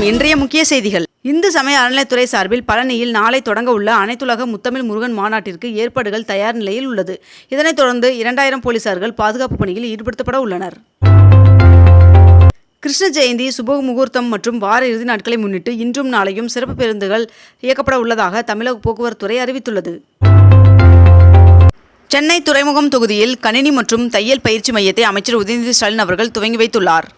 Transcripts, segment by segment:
வணக்கம் இன்றைய முக்கிய செய்திகள். இந்து சமய அறநிலைத்துறை சார்பில் பழனியில் நாளை தொடங்க உள்ள அனைத்துலக முத்தமிழ் முருகன் மாநாட்டிற்கு ஏற்பாடுகள் தயார் நிலையில் உள்ளது. இதனைத் தொடர்ந்து இரண்டாயிரம் போலீசார்கள் பாதுகாப்பு பணியில் ஈடுபடுத்தப்பட உள்ளனர். கிருஷ்ண ஜெயந்தி சுப முகூர்த்தம் மற்றும் வார இறுதி நாட்களை முன்னிட்டு இன்றும் நாளையும் சிறப்பு பேருந்துகள் இயக்கப்பட உள்ளதாக தமிழக போக்குவரத்துறை அறிவித்துள்ளது. சென்னை துறைமுகம் தொகுதியில் கணினி மற்றும் தையல் பயிற்சி மையத்தை அமைச்சர் உதயநிதி ஸ்டாலின் அவர்கள் துவங்கி வைத்துள்ளார்.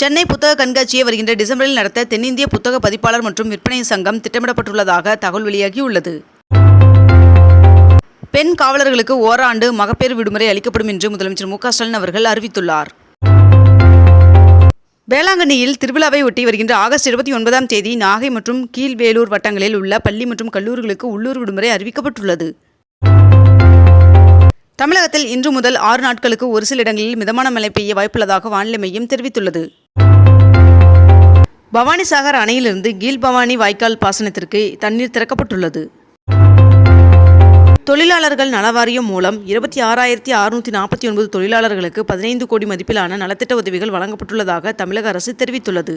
சென்னை புத்தக கண்காட்சியை வருகின்ற டிசம்பரில் நடத்த தென்னிந்திய புத்தக பதிப்பாளர் மற்றும் விற்பனை சங்கம் திட்டமிடப்பட்டுள்ளதாக தகவல் வெளியாகியுள்ளது. பெண் காவலர்களுக்கு ஓராண்டு மகப்பேறு விடுமுறை அளிக்கப்படும் என்று முதலமைச்சர் மு ஸ்டாலின் அவர்கள் அறிவித்துள்ளார். வேளாங்கண்ணியில் திருவிழாவை ஒட்டி வருகின்ற ஆகஸ்ட் இருபத்தி ஒன்பதாம் தேதி நாகை மற்றும் கீழ்வேலூர் வட்டங்களில் உள்ள பள்ளி மற்றும் கல்லூரிகளுக்கு உள்ளூர் விடுமுறை அறிவிக்கப்பட்டுள்ளது. தமிழகத்தில் இன்று முதல் ஆறு நாட்களுக்கு ஒரு சில இடங்களில் மிதமான மழை பெய்ய வாய்ப்புள்ளதாக வானிலை மையம் தெரிவித்துள்ளது. பவானிசாகர் அணையிலிருந்து கீழ்பவானி வாய்க்கால் பாசனத்திற்கு தண்ணீர் திறக்கப்பட்டுள்ளது. தொழிலாளர்கள் நலவாரியம் மூலம் இருபத்தி ஆறாயிரத்தி அறுநூற்றி நாற்பத்தி ஒன்பது தொழிலாளர்களுக்கு பதினைந்து கோடி மதிப்பிலான நலத்திட்ட உதவிகள் வழங்கப்பட்டுள்ளதாக தமிழக அரசு தெரிவித்துள்ளது.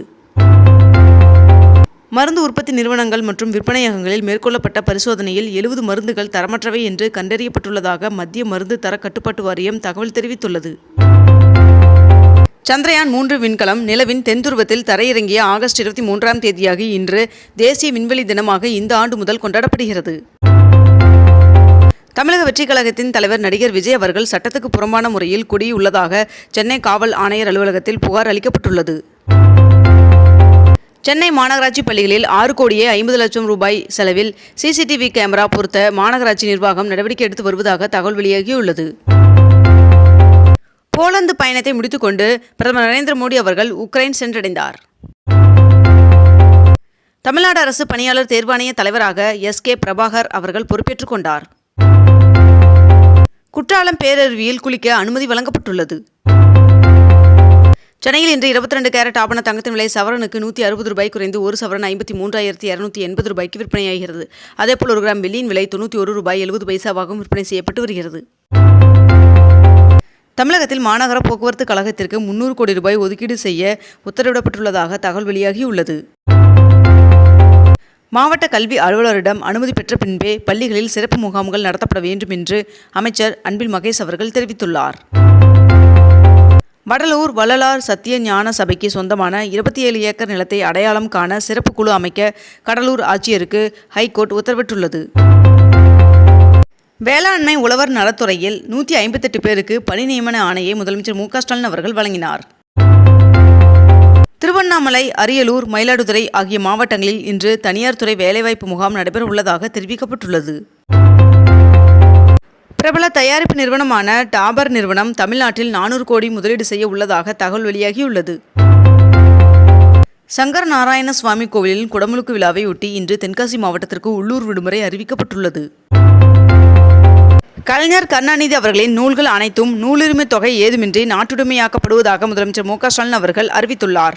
மருந்து உற்பத்தி நிறுவனங்கள் மற்றும் விற்பனையகங்களில் மேற்கொள்ளப்பட்ட பரிசோதனையில் எழுபது மருந்துகள் தரமற்றவை என்று கண்டறியப்பட்டுள்ளதாக மத்திய மருந்து தர கட்டுப்பாட்டு வாரியம் தகவல் தெரிவித்துள்ளது. சந்திரயான் மூன்று விண்கலம் நிலவின் தென்துருவத்தில் தரையிறங்கிய ஆகஸ்ட் இருபத்தி மூன்றாம் தேதியாகி இன்று தேசிய விண்வெளி தினமாக இந்த ஆண்டு முதல் கொண்டாடப்படுகிறது. தமிழக வெற்றிக் கழகத்தின் தலைவர் நடிகர் விஜய் அவர்கள் சட்டத்துக்கு புறம்பான முறையில் குடியுள்ளதாக சென்னை காவல் ஆணையர் அலுவலகத்தில் புகார் அளிக்கப்பட்டுள்ளது. சென்னை மாநகராட்சி பள்ளிகளில் ஆறு கோடியே ஐம்பது லட்சம் ரூபாய் செலவில் சிசிடிவி கேமரா பொருத்த மாநகராட்சி நிர்வாகம் நடவடிக்கை எடுத்து வருவதாக தகவல் வெளியாகியுள்ளது. போலந்து பயணத்தை முடித்துக்கொண்டு பிரதமர் நரேந்திர மோடி அவர்கள் உக்ரைன் சென்றடைந்தார். தமிழ்நாடு அரசு பணியாளர் தேர்வாணைய தலைவராக எஸ் கே பிரபாகர் அவர்கள் பொறுப்பேற்றுக் கொண்டார். குற்றாலம் பேரருவியில் குளிக்க அனுமதி வழங்கப்பட்டுள்ளது. சென்னையில் இன்று இருபத்தி ரெண்டு கேரட் ஆபண தங்கத்தின் விலை சவரனுக்கு நூற்றி அறுபது ரூபாய் குறைந்து ஒரு சவரன் ஐம்பத்தி மூன்றாயிரத்தி இரநூத்தி எண்பது ரூபாய்க்கு விற்பனையாகிறது. அதேபோல் ஒரு கிராம் வெள்ளியின் விலை தொண்ணூற்றி ஒரு ரூபாய் எழுபது பைசாவாகவும் விற்பனை செய்யப்பட்டு வருகிறது. தமிழகத்தில் மாநகர போக்குவரத்து கழகத்திற்கு முன்னூறு கோடி ரூபாய் ஒதுக்கீடு செய்ய உத்தரவிடப்பட்டுள்ளதாக தகவல் வெளியாகியுள்ளது. மாவட்ட கல்வி அலுவலரிடம் அனுமதி பெற்ற பின்பே பள்ளிகளில் சிறப்பு முகாம்கள் நடத்தப்பட வேண்டும் என்று அமைச்சர் அன்பில் மகேஷ் அவர்கள் தெரிவித்துள்ளார். வடலூர் வள்ளலார் சத்திய ஞான சபைக்கு சொந்தமான இருபத்தி ஏழு ஏக்கர் நிலத்தை அடையாளம் காண சிறப்பு குழு அமைக்க கடலூர் ஆட்சியருக்கு ஹைகோர்ட் உத்தரவிட்டுள்ளது. வேளாண்மை உழவர் நலத்துறையில் நூற்றி ஐம்பத்தெட்டு பேருக்கு பணி நியமன ஆணையை முதலமைச்சர் மு ஸ்டாலின் அவர்கள் வழங்கினார். திருவண்ணாமலை அரியலூர் மயிலாடுதுறை ஆகிய மாவட்டங்களில் இன்று தனியார் துறை வேலைவாய்ப்பு முகாம் நடைபெற உள்ளதாக தெரிவிக்கப்பட்டுள்ளது. பிரபல தயாரிப்பு நிறுவனமான டாபர் நிறுவனம் தமிழ்நாட்டில் நானூறு கோடி முதலீடு செய்ய உள்ளதாக தகவல் வெளியாகியுள்ளது. சங்கர நாராயண சுவாமி கோவிலின் குடமுழுக்கு விழாவையொட்டி இன்று தென்காசி மாவட்டத்திற்கு உள்ளூர் விடுமுறை அறிவிக்கப்பட்டுள்ளது. கலைஞர் கருணாநிதி அவர்களின் நூல்கள் அனைத்தும் நூலுரிமை தொகை ஏதுமின்றி நாட்டுடைமையாக்கப்படுவதாக முதலமைச்சர் மு க ஸ்டாலின் அவர்கள் அறிவித்துள்ளார்.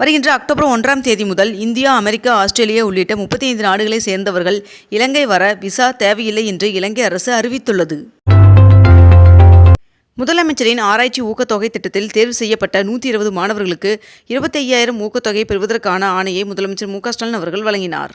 வருகின்ற அக்டோபர் ஒன்றாம் தேதி முதல் இந்தியா அமெரிக்கா ஆஸ்திரேலியா உள்ளிட்ட முப்பத்தி ஐந்து நாடுகளை சேர்ந்தவர்கள் இலங்கை வர விசா தேவையில்லை என்று இலங்கை அரசு அறிவித்துள்ளது. முதலமைச்சரின் ஆராய்ச்சி ஊக்கத்தொகை திட்டத்தில் தேர்வு செய்யப்பட்ட நூற்றி இருபது மாணவர்களுக்கு இருபத்தி ஐயாயிரம் ஊக்கத்தொகை பெறுவதற்கான ஆணையை முதலமைச்சர் மு க ஸ்டாலின் அவர்கள் வழங்கினார்.